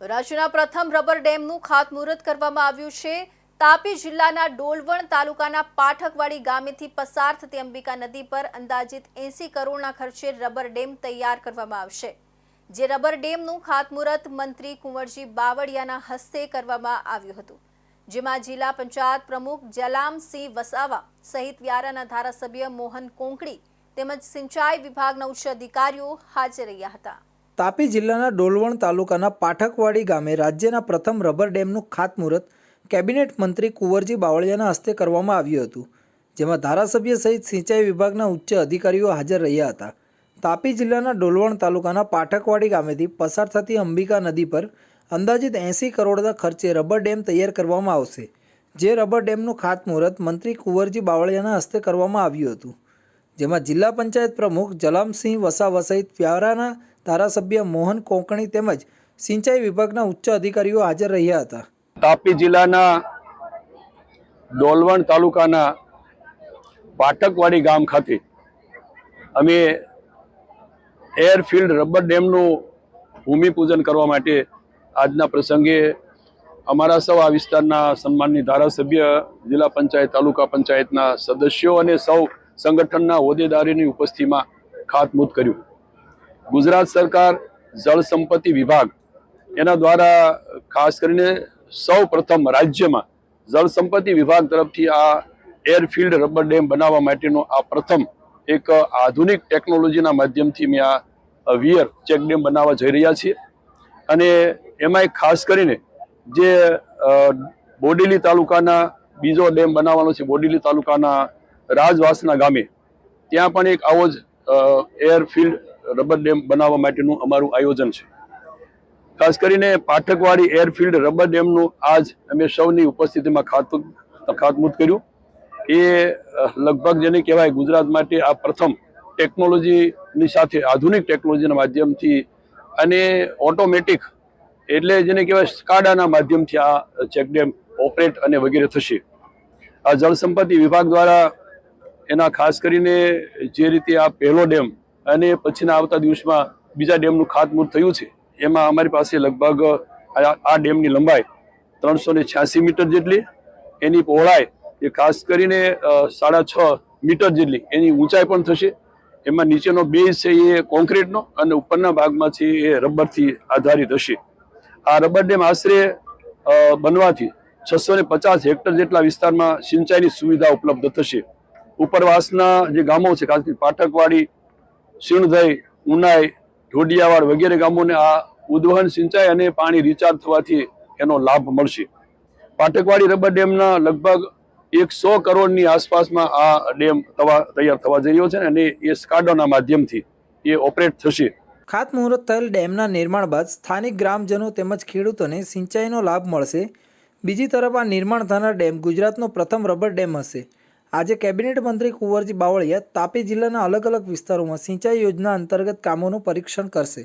રાજ્યના પ્રથમ રબર ડેમનું ખાતમુહૂર્ત કરવામાં આવ્યું છે. તાપી જિલ્લાના ડોલવણ તાલુકાના પાઠકવાડી ગામેથી પસાર થતી અંબિકા નદી પર અંદાજિત એંસી કરોડના ખર્ચે રબર ડેમ તૈયાર કરવામાં આવશે. જે રબર ડેમનું ખાતમુહૂર્ત મંત્રી કુંવરજી બાવળિયાના હસ્તે કરવામાં આવ્યું હતું. જેમાં જિલ્લા પંચાયત પ્રમુખ જલામસિંહ વસાવા સહિત વ્યારાના ધારાસભ્ય મોહન કોંકડી તેમજ સિંચાઈ વિભાગના ઉચ્ચ અધિકારીઓ હાજર રહ્યા હતા. તાપી જિલ્લાના ડોલવણ તાલુકાના પાઠકવાડી ગામે રાજ્યના પ્રથમ રબર ડેમનું ખાતમુહૂર્ત કેબિનેટ મંત્રી કુંવરજી બાવળિયાના હસ્તે કરવામાં આવ્યું હતું, જેમાં ધારાસભ્ય સહિત સિંચાઈ વિભાગના ઉચ્ચ અધિકારીઓ હાજર રહ્યા હતા. તાપી જિલ્લાના ડોલવણ તાલુકાના પાઠકવાડી ગામેથી પસાર થતી અંબિકા નદી પર અંદાજિત એંસી કરોડના ખર્ચે રબર ડેમ તૈયાર કરવામાં આવશે, જે રબર ડેમનું ખાતમુહૂર્ત મંત્રી કુંવરજી બાવળિયાના હસ્તે કરવામાં આવ્યું હતું, જેમાં જિલ્લા પંચાયત પ્રમુખ જલામસિંહ વસાવા સહિત વ્યારાના ધારાસભ્ય મોહન કોંકણી તેમજ સિંચાઈ વિભાગના ઉચ્ચ અધિકારીઓ હાજર રહ્યા હતા. તાપી જિલ્લાના ડોલવણ તાલુકાના પાટકવાડી ગામ ખાતે અમે એરફિલ્ડ રબર ડેમનું ભૂમિપૂજન કરવા માટે આજના પ્રસંગે અમારા સૌ આ વિસ્તારના સન્માનની ધારાસભ્ય, જિલ્લા પંચાયત, તાલુકા પંચાયતના સદસ્યો અને સૌ સંગઠનના હોદ્દેદારીની ઉપસ્થિતિમાં ખાતમુહૂર્ત કર્યું. ગુજરાત સરકાર જળ સંપત્તિ વિભાગ એના દ્વારા ખાસ કરીને સૌ પ્રથમ રાજ્યમાં જળ સંપત્તિ વિભાગ તરફથી આ એરફિલ્ડ રબર ડેમ બનાવવા માટેનો આ પ્રથમ એક આધુનિક ટેકનોલોજીના માધ્યમથી મેં આ વિયર ચેક ડેમ બનાવવા જઈ રહ્યા છીએ. અને એમાં એક ખાસ કરીને જે બોડેલી તાલુકાના બીજો ડેમ બનાવવાનો છે, બોડેલી તાલુકાના રાજવાસના ગામે, ત્યાં પણ એક આવો જ એરફિલ્ડ રબર ડેમ બનાવવા માટેનું અમારું આયોજન છે. ખાસ કરીને પાઠકવાડી એરફિલ્ડ રબર ડેમનું આજ અમે સૌની ઉપસ્થિતિમાં ખાતું ખાતમુહૂર્ત કર્યું. એ લગભગ જેને કહેવાય ગુજરાત માટે આ પ્રથમ ટેકનોલોજીની સાથે આધુનિક ટેકનોલોજીના માધ્યમથી અને ઓટોમેટિક એટલે જેને કહેવાય સ્કાડાના માધ્યમથી આ ચેક ડેમ ઓપરેટ અને વગેરે થશે. આ જળસંપત્તિ વિભાગ દ્વારા એના ખાસ કરીને જે રીતે આ પહેલો ડેમ અને પછીના આવતા દિવસમાં બીજા ડેમનું ખાતમુહૂર્ત થયું છે. એમાં અમારી પાસે લગભગ આ ડેમની લંબાઈ ત્રણસો ને છ્યાસી મીટર જેટલી, એની પહોળાઈ એ ખાસ કરીને સાડા છ મીટર જેટલી, એની ઊંચાઈ પણ થશે. એમાં નીચેનો બેઝ છે એ કોન્ક્રીટનો અને ઉપરના ભાગમાં છે એ રબરથી આધારિત હશે. આ રબર ડેમ આશરે બનવાથી છસો ને પચાસ હેક્ટર જેટલા વિસ્તારમાં સિંચાઈની સુવિધા ઉપલબ્ધ થશે. ઉપરવાસના જે ગામો છે, ખાસ કરીને પાઠકવાડી શીણધઈ, ઉનાઈ, ઢોડિયાવાડ વગેરે ગામોને આ ઉદ્વહન સિંચાઈ અને પાણી રિચાર્જ થવાથી એનો લાભ મળશે. પાઠકવાડી રબર ડેમના લગભગ એકસો કરોડની આસપાસમાં આ ડેમ થવા તૈયાર થવા જઈ રહ્યો છે અને એ સ્કાડોના માધ્યમથી એ ઓપરેટ થશે. ખાતમુહૂર્ત થયેલ ડેમના નિર્માણ બાદ સ્થાનિક ગ્રામજનો તેમજ ખેડૂતોને સિંચાઈનો લાભ મળશે. બીજી તરફ આ નિર્માણ થનાર ડેમ ગુજરાતનો પ્રથમ રબર ડેમ હશે. આજે કેબિનેટ મંત્રી કુંવરજી બાવળિયા તાપી જિલ્લાના અલગ અલગ વિસ્તારોમાં સિંચાઈ યોજના અંતર્ગત કામોનું પરીક્ષણ કરશે.